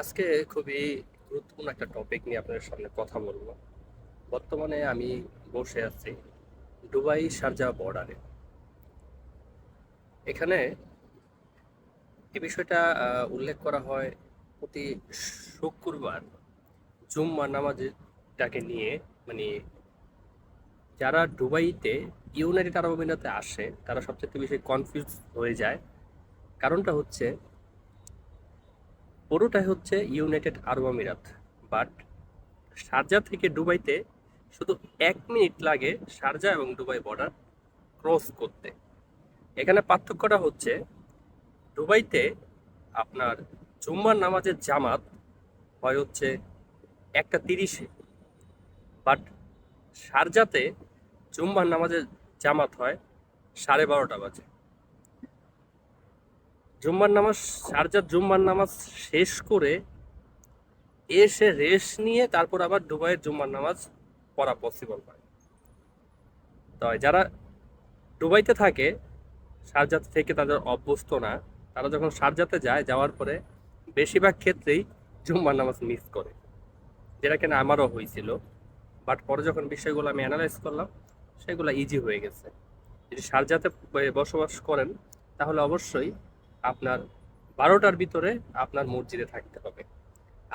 আজকে খুবই গুরুত্বপূর্ণ একটা টপিক নিয়ে আপনাদের সামনে কথা বলব। বর্তমানে আমি বসে আছি দুবাই শারজা বর্ডারে এখানে এই বিষয়টা উল্লেখ করা হয় প্রতি শুক্রবার জুম্মা নামাজটাকে নিয়ে। মানে যারা দুবাইতে ইউনাইটেড আরব আমিরাতে আসে, তারা সবচেয়ে বেশি কনফিউজ হয়ে যায়। কারণটা হচ্ছে পুরোটাই হচ্ছে ইউনাইটেড আরব আমিরাত। বাট শারজা থেকে দুবাইতে শুধু এক মিনিট লাগে শারজা এবং দুবাই বর্ডার ক্রস করতে। এখানে পার্থক্যটা হচ্ছে দুবাইতে আপনার জুম্মার নামাজের জামাত হয় হচ্ছে একটা তিরিশে। বাট শারজাতে জুম্মার নামাজের জামাত হয় সাড়ে বারোটা বাজে। জুম্মার নামাজ শারজার জুম্মার নামাজ শেষ করে এসে রেস্ট নিয়ে তারপর আবার দুবাইয়ের জুম্মার নামাজ পড়া পসিবল হয়। তাই যারা দুবাইতে থাকে শারজাত থেকে তাদের অভ্যস্ত না, তারা যখন শারজাতে যায়, যাওয়ার পরে বেশিরভাগ ক্ষেত্রেই জুম্মার নামাজ মিস করে। যেটা কিনা আমারও হয়েছিল বাট পরে যখন বিষয়গুলো আমি অ্যানালাইজ করলাম, সেগুলো ইজি হয়ে গেছে। যদি শারজাতে বসবাস করেন, তাহলে অবশ্যই আপনার বারোটার ভিতরে আপনার মসজিদে থাকতে হবে।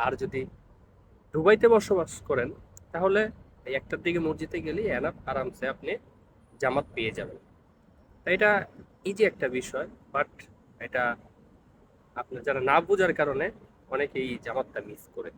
আর যদি দুবাইতে বসবাস করেন, তাহলে একটার দিকে মসজিদে গেলেই এনাফ আরামসে আপনি জামাত পেয়ে যাবেন। তাই এটা ইজি একটা বিষয় বাট এটা আপনার যারা না বোঝার কারণে অনেকেই জামাতটা মিস করে।